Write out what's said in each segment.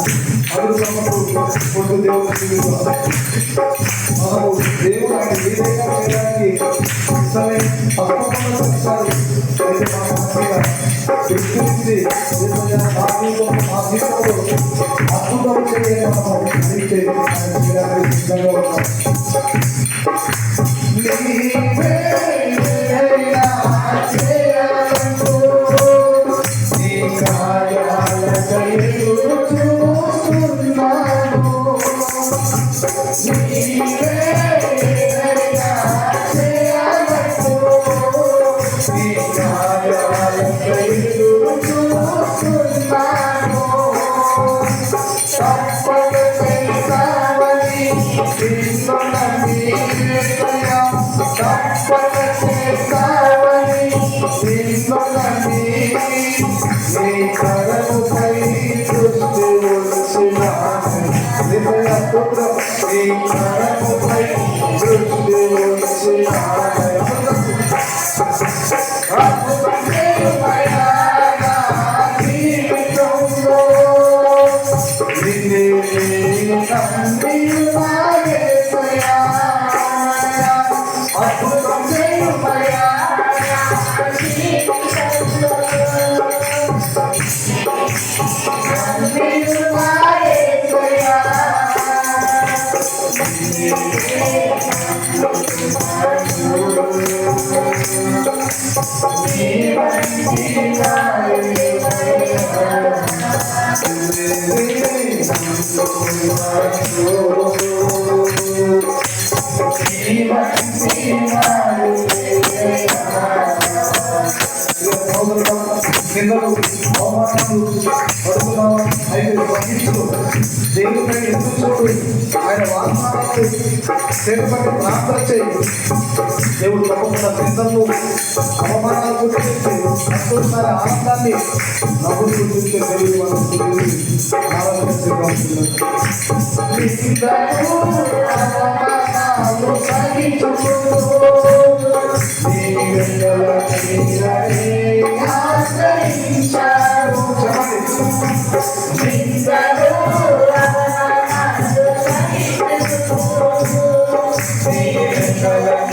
తప్పకుండా అందరూ దేవుడు మనము దేవుడు ఆయన ఏదైనా చేయడానికి ఇష్టమే తప్పకుండా ఇస్తారు అయితే మా జీవితంలో అద్భుతం చేయాలి మనం సిద్ధంగా ఉన్నాం Hey, నిందలు అవమానాలు పడుతున్నాం అయితే గ్రహించు చేపట్టి ప్రార్థన చేయి దేవుడు తప్పకుండా నిందలు అవమానాలు గుర్తించి సంతోషాల ఆనందాన్ని నవ్వులు గుర్తించే దేవుడు మనం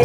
I'm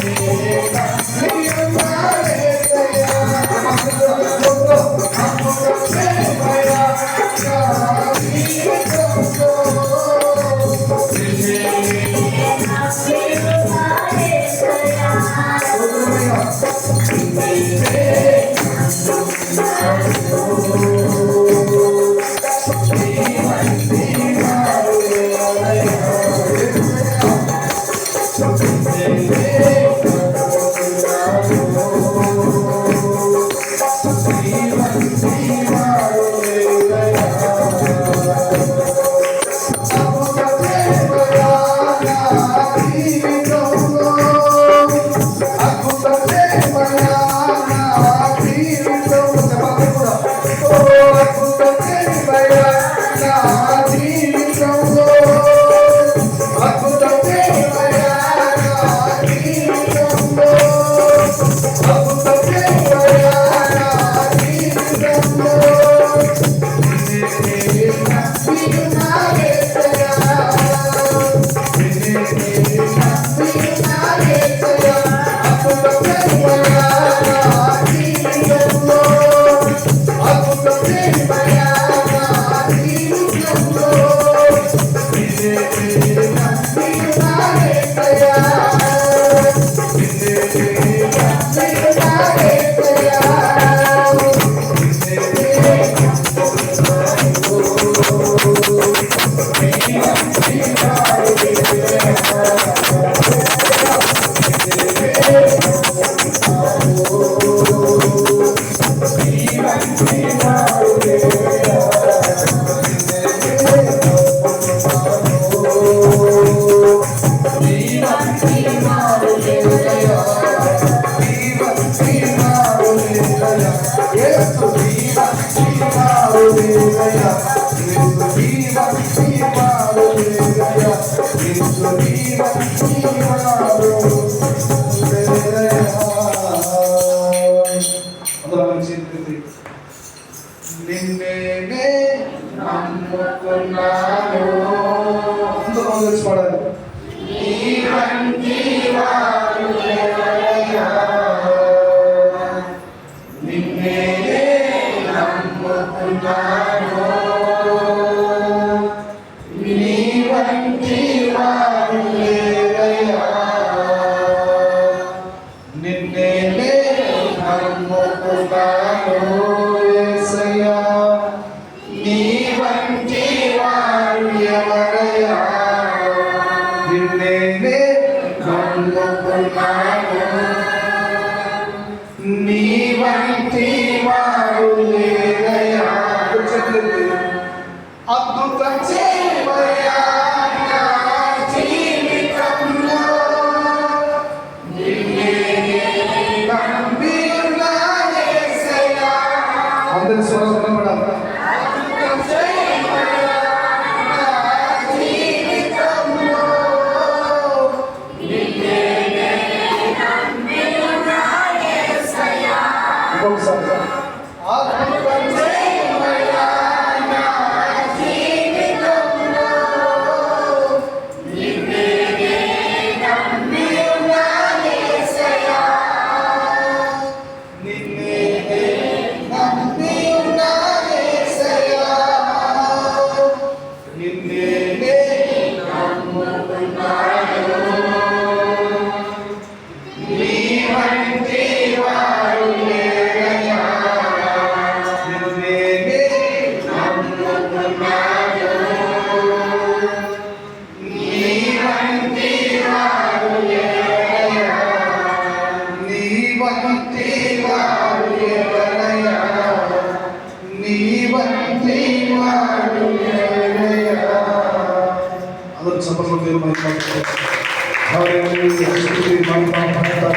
Deus. నీ వంటి వారు అద్భుతం చే వంటి వారు లేరయ్యా. నిన్నే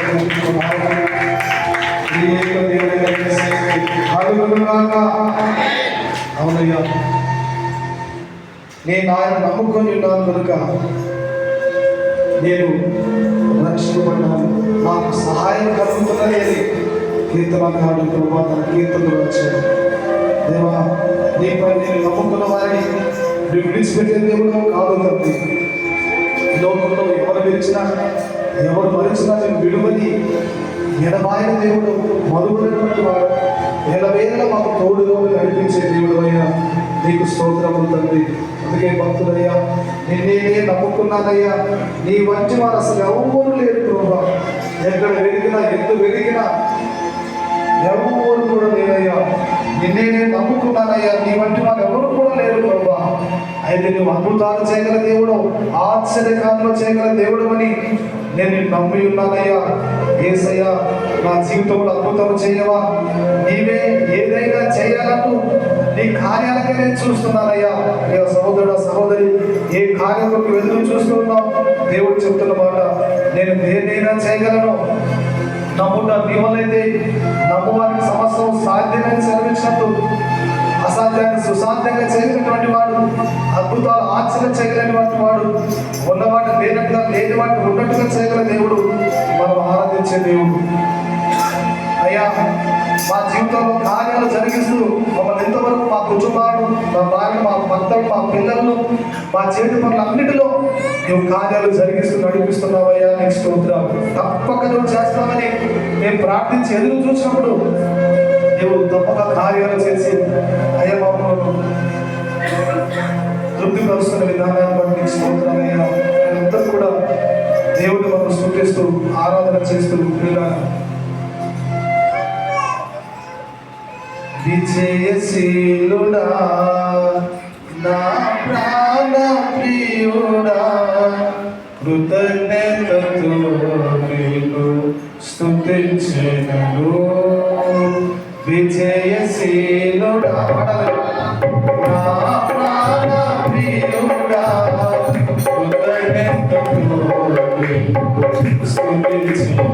నమ్ముకున్నాను. అవునయ్యా. నేను ఆయన నమ్ముకొని ఉన్నాను కనుక నేను రక్షించబడ్డాను. నాకు సహాయం కలుగుతున్నది కీర్తన కీర్తనకారుడు ప్రభా తన కీర్తనలు వచ్చాడు దేవా నీపై నేను నమ్ముకున్న వారిని నువ్వు విడిచిపెట్టే దేవుడు కాదు తండ్రి. లోకంలో ఎవరు విరిచినా ఎవరు మరిచినా నేను విడుమని నిలబాయిన దేవుడు మరుగునటువంటి వాడు. నిలవేళ మాకు తోడుగా నడిపించే దేవుడు అయ్యా నీకు స్తోత్రములు తండ్రి. అందుకే భక్తులయ్యా నిన్నేనే నమ్ముకున్నానయ్యా. నీ వంటి వారు అసలు ఎవరు లేరు ప్రభా. ఎక్కడ వెలిగినా ఎందు వెలిగినా ఎవరు కూడా లేనయ్యా నిన్నేనే నమ్ముకున్నానయ్యా. నీ వంటి వారు ఎవరు కూడా లేరు ప్రభా. అయితే నువ్వు అద్భుతాలు చేయగల దేవుడు ఆశ్చర్యకాలంలో చేయగల దేవుడు అని నేను నిన్ను నమ్మి ఉన్నానయ్యా. ఏసయ్యా నా జీవితంలో అద్భుతం చేయవా? నీవే ఏదైనా చేయాలను నీ కార్యాలకే నేను చూస్తున్నానయ్యా. ఏ సహోదరుడు సహోదరి ఏ కార్యాలకు ఎదురు చూస్తున్నావు దేవుడు చెప్తున్న మాట నేను దేన్నైనా చేయగలను. నమ్ముట నీ వల్లైతే నమ్మువారికి సమస్తం సాధ్యమని అసాధ్యాన్ని సుసాధ్యంగా చేయగలిగినటువంటి వాడు అద్భుతాలు ఆశ్చర్యం చేయగలిగినటువంటి వాడు ఉన్నవాటి లేనట్టుగా లేని వాటిని ఉన్నట్టుగా చేయగల దేవుడు మనం ఆరాధించే దేవుడు. అయ్యా మా జీవితంలో కార్యాలు జరిగిస్తూ మమ్మల్ని ఎంతవరకు మా కుటుంబాలు మా భార్య మా భర్తలు మా పిల్లలను మా చేతి పనులు అన్నిటిలో నువ్వు కార్యాలు జరిగిస్తూ నడిపిస్తున్నావయ్యా నీకు స్తోత్రం తప్పక నువ్వు చేస్తామని మేము ప్రార్థించి ఎదురు చూసినప్పుడు నువ్వు తప్పక కార్యాలు చేసి తృప్తిపరుస్తున్న విధానాన్ని బట్టి స్తోత్రాలయ్యా అందరూ కూడా దేవుడు మనం స్థుతిస్తూ ఆరాధన చేస్తూ ఇలా విజయశీలుడా నా ప్రాణ ప్రియుడా కృతజ్ఞతతో నీకు స్తుతించెదను నీకు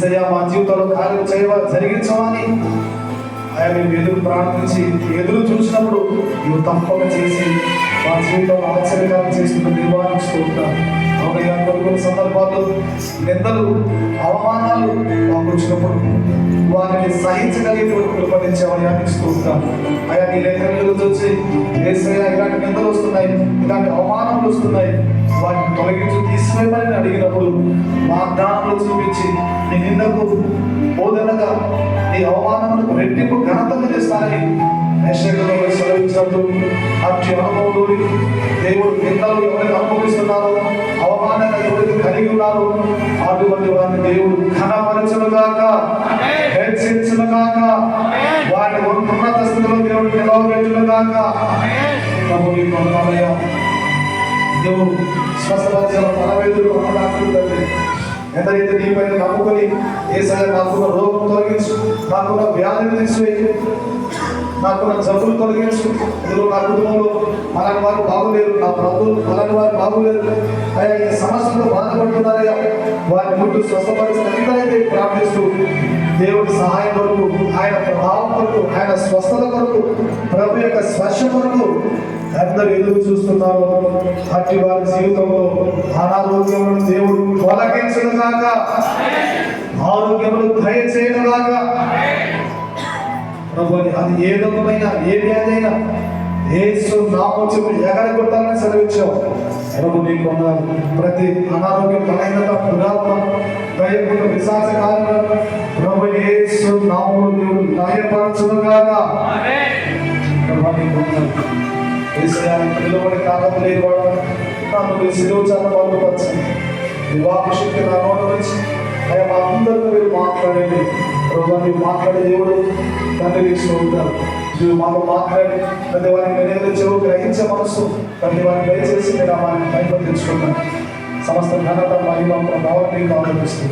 ఏసయ్య మా జీవితంలో కార్యం చేయవ జరిగించవని ఆయన మేము ఎదురు ప్రార్థించి ఎదురు చూసినప్పుడు నువ్వు తప్పక చేసి మా జీవితంలో ఆశ్చర్యకారం చేస్తున్న నిర్వహిస్తూ ఉంటాను అవునయ్యా కొన్ని కొన్ని సందర్భాల్లో నిందలు అవమానాలు మాకు వచ్చినప్పుడు వారిని సహించగలిగే కృపణించేవయ్యా ఇస్తూ ఉంటాను అయ్యా నీ లేఖలు చూసి ఏసయ్య ఇలాంటి నిందలు వస్తున్నాయి ఇలాంటి అవమానాలు వస్తున్నాయి. వాటిని తొలగించి. తీసివేయమని అడిగినప్పుడు వాగ్దానంలో చూపించి నీ నిందకు బోధనగా నీ అవమానములకు రెట్టింపు ఘనతను చేస్తానని యెషయాలో సెలవించినట్టు అట్టి అనుభవంలోని దేవుడు నిందలు ఎవరికి అనుభవిస్తున్నారో అవమానంగా ఎవరికి కలిగి ఉన్నారో అటువంటి వారిని దేవుడు ఘనపరచును గాక హెచ్చరించును గాక వారిని ఉన్నత స్థితిలో దేవుడు నిలవబెట్టును గాక ప్రభు నీకు వందనాలయ్యా దేవుడు స్వస్థపరిచిన పరవేదుడు అన్నదాకులు తండ్రి ఎంతైతే నీ పైన నమ్ముకొని ఏసయ నాకున్న రోగం తొలగించు నాకున్న వ్యాధిని తీసివేయి నాకున్న జబ్బులు తొలగించు. ఇందులో నా కుటుంబంలో అలాంటి వారు బాగులేరు నా ప్రభులు అలాంటి వారు బాగులేరు. అయ్యా ఈ సమస్యతో బాధపడుతున్నారయ్యా. వారిని ముట్టు స్వస్థపరిచిన ప్రార్థిస్తూ దేవుడి సహాయం కొరకు ఆయన ప్రభావం కొరకు ఆయన స్వస్థత కొరకు యొక్క స్పర్శ కొరకు అందరు ఎదురు చూస్తున్నారు అట్టి వారి జీవితంలో అనారోగ్యములను దేవుడు తొలగించడం గాక ఆరోగ్యములు దయచేయను గాక ప్రభు అది- ఏ రకమైన ఏ వ్యాధి అయినా ఏసు నామోచము ఎగరగొట్టాలని సెలవిచ్చావు. ప్రభు నీకు ఉన్నారు ప్రతి అనారోగ్యం బలహీనత పురాత్మ దయకుండా విశాస కారణం ప్రభు ఏసు నామములు దేవుడు నయపరచును కాక ప్రభు కాలం లేనివాడు నన్ను మీ బలపరచండి వివాహ శక్తి నా నోట నుంచి. అయ్యా మా అందరితో మీరు మాట్లాడండి. ప్రభు మాట్లాడే దేవుడు తండ్రి మాట్లాడి ప్రతి వారిని చెవు గ్రహించే మనసు ప్రతి వారిని దయచేసి నేను వారిని బయట సమస్త ఘనత మహిమ ప్రభావం నీకు ఆలోచిస్తూ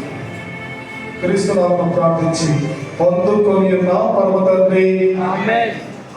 క్రీస్తు నామమున ప్రార్థించి పొందుకొని ఉన్న పర్వతండి